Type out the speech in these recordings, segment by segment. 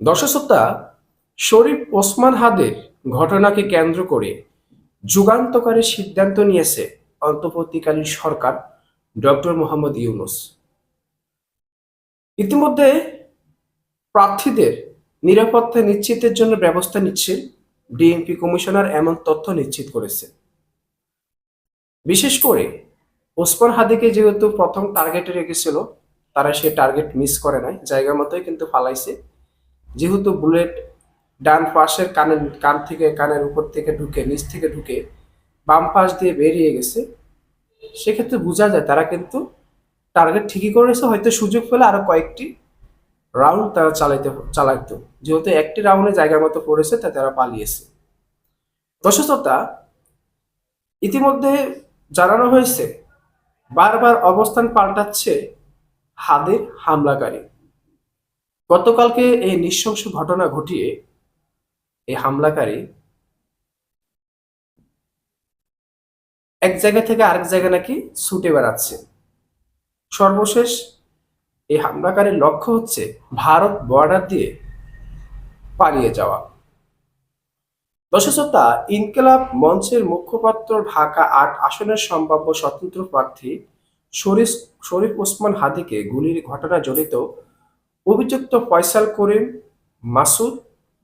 দর্শকতা শরীফ ওসমান হাদের ঘটনাকে কেন্দ্র করে যুগান্তকারী সিদ্ধান্ত নিয়েছে অন্তর্বর্তীকালীন সরকার ডক্টর মোহাম্মদ ইউনুস। ইতিমধ্যে প্রার্থীদের নিরাপত্তা নিশ্চিতের জন্য ব্যবস্থা নিচ্ছে ডিএমপি কমিশনার এমন তথ্য নিশ্চিত করেছে। বিশেষ করে ওসমান হাদিকে যেহেতু প্রথম টার্গেটে রেখেছিল, তারা সে টার্গেট মিস করে নাই, জায়গা মতোই কিন্তু ফালাইছে। যেহেতু বুলেট ডান পাশের কানের, কান থেকে, কানের উপর থেকে ঢুকে, নিচ থেকে ঢুকে বাম পাশ দিয়ে বেরিয়ে গেছে, সেক্ষেত্রে বোঝা যায় তারা কিন্তু টার্গেট ঠিকই করেছে। হয়তো সুযোগ পেলে আরও কয়েকটি রাউন্ড তারা চালাইতে, চালাইতো। যেহেতু একটি রাউন্ডে জায়গা মতো পড়েছে তা তারা পালিয়েছে। দর্শকতা ইতিমধ্যে জানানো হয়েছে, বারবার অবস্থান পাল্টাচ্ছে হাদের হামলাকারী। গতকালকে এই নৃশংস ঘটনা ঘটিয়ে এই হামলাকারী এক জায়গা থেকে আরেক জায়গা নাকি ছুটে বেড়াচ্ছে। সর্বশেষ এই হামলাকারীর লক্ষ্য হচ্ছে ভারত বর্ডার দিয়ে পালিয়ে যাওয়া। দশশতা ইনকেলাব মঞ্চের মুখপাত্র ঢাকা আট আসনের সম্ভাব্য স্বতন্ত্র প্রার্থী শরীফ শরীফ ওসমান হাদিকে গুলির ঘটনা জড়িত অভিযুক্ত ফয়সাল করিম মাসুদ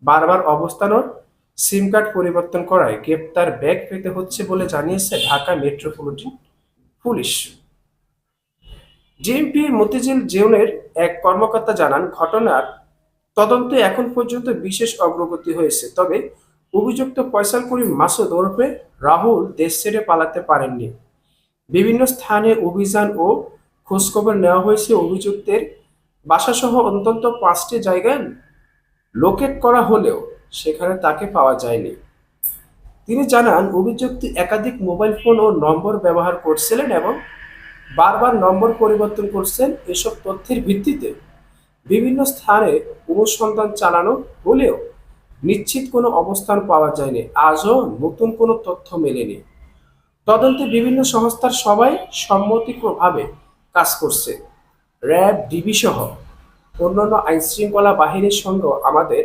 বারবার অবস্থান সিম কার্ড পরিবর্তন করায় গ্রেপ্তার ব্যাগ পেতে হচ্ছে বলে জানিয়েছে Dhaka metropolitan police. DMP Motijheel জেউনের এক কর্মকর্তা জানান, ঘটনার তদন্তে এখন পর্যন্ত বিশেষ অগ্রগতি হয়েছে, তবে অভিযুক্ত ফয়সাল করিম মাসুদ ওরফে রাহুল দেশ ছেড়ে পালাতে পারেননি। বিভিন্ন স্থানে অভিযান ও খোঁজখবর নেওয়া হয়েছে অভিযুক্তের বাসাসহ অন্তত পাঁচটি জায়গায় লোকেট করা হলেও সেখানে তাকে পাওয়া যায়নি। তিনি জানান, অভিযুক্ত একাধিক মোবাইল ফোন ও নম্বর ব্যবহার করছিলেন এবং বারবার নম্বর পরিবর্তন করছেন। এসব তথ্যের ভিত্তিতে বিভিন্ন স্থানে অনুসন্ধান চালানো হলেও নিশ্চিত কোনো অবস্থান পাওয়া যায়নি। আজও নতুন কোনো তথ্য মেলেনি। তদন্তে বিভিন্ন সংস্থার সবাই সম্মতিভাবে কাজ করছে। র্যাব, ডিবি সহ অন্যান্য আইনশৃঙ্খলা বাহিনীর সঙ্গেও আমাদের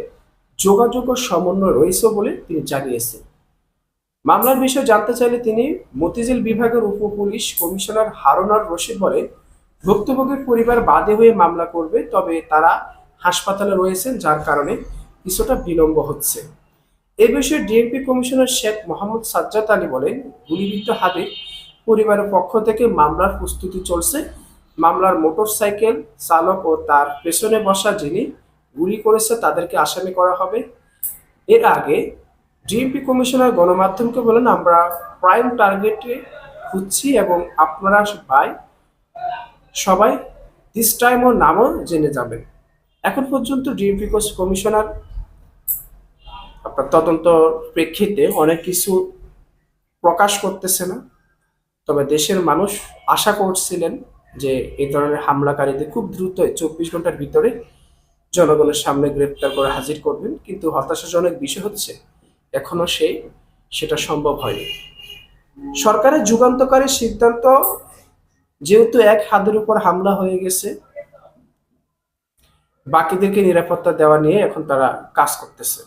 যোগাযোগ ও সমন্বয় রয়েছে বলে তিনি জানিয়েছেন। মামলার বিষয়ে জানতে চাইলে তিনি মতিঝিল বিভাগের উপ পুলিশ কমিশনার হারুনার রশিদ বলেন ভুক্তভোগীর পরিবার বাদে হয়ে মামলা করবে, তবে তারা হাসপাতালে রয়েছেন, যার কারণে কিছুটা বিলম্ব হচ্ছে। এ বিষয়ে ডিএমপি কমিশনার শেখ মোহাম্মদ সাজ্জাদ আলী বলেন, গুলিবিদ্ধ হাবিব পরিবারের পক্ষ থেকে মামলার প্রস্তুতি চলছে। মামলার মোটরসাইকেল চালক ও তার পেছনে বসা যিনি গুলি করেছে তাদেরকে আসামি করা হবে। এর আগে ডিএমপি কমিশনার গণমাধ্যমকে বলেন, আমরা প্রাইম টার্গেটে খুঁজছি এবং আপনারা ভাই সবাই দিস টাইম ও নামও জেনে যাবেন। এখন পর্যন্ত ডিএমপি কমিশনার আপনার তদন্ত প্রেক্ষিতে অনেক কিছু প্রকাশ করতেছে না। তবে দেশের মানুষ আশা করছিলেন যে এই ধরনের হামলাকারীদের খুব দ্রুত চব্বিশ ঘণ্টার ভিতরে জনগণের সামনে গ্রেপ্তার করে হাজির করবেন। কিন্তু হতাশাজনক বিষয় হচ্ছে, এখনও সেই সেটা সম্ভব হয়নি। সরকারের যুগান্তকারী সিদ্ধান্ত যেহেতু এক হাতের উপর হামলা হয়ে গেছে, বাকিদেরকে নিরাপত্তা দেওয়া নিয়ে এখন তারা কাজ করতেছে।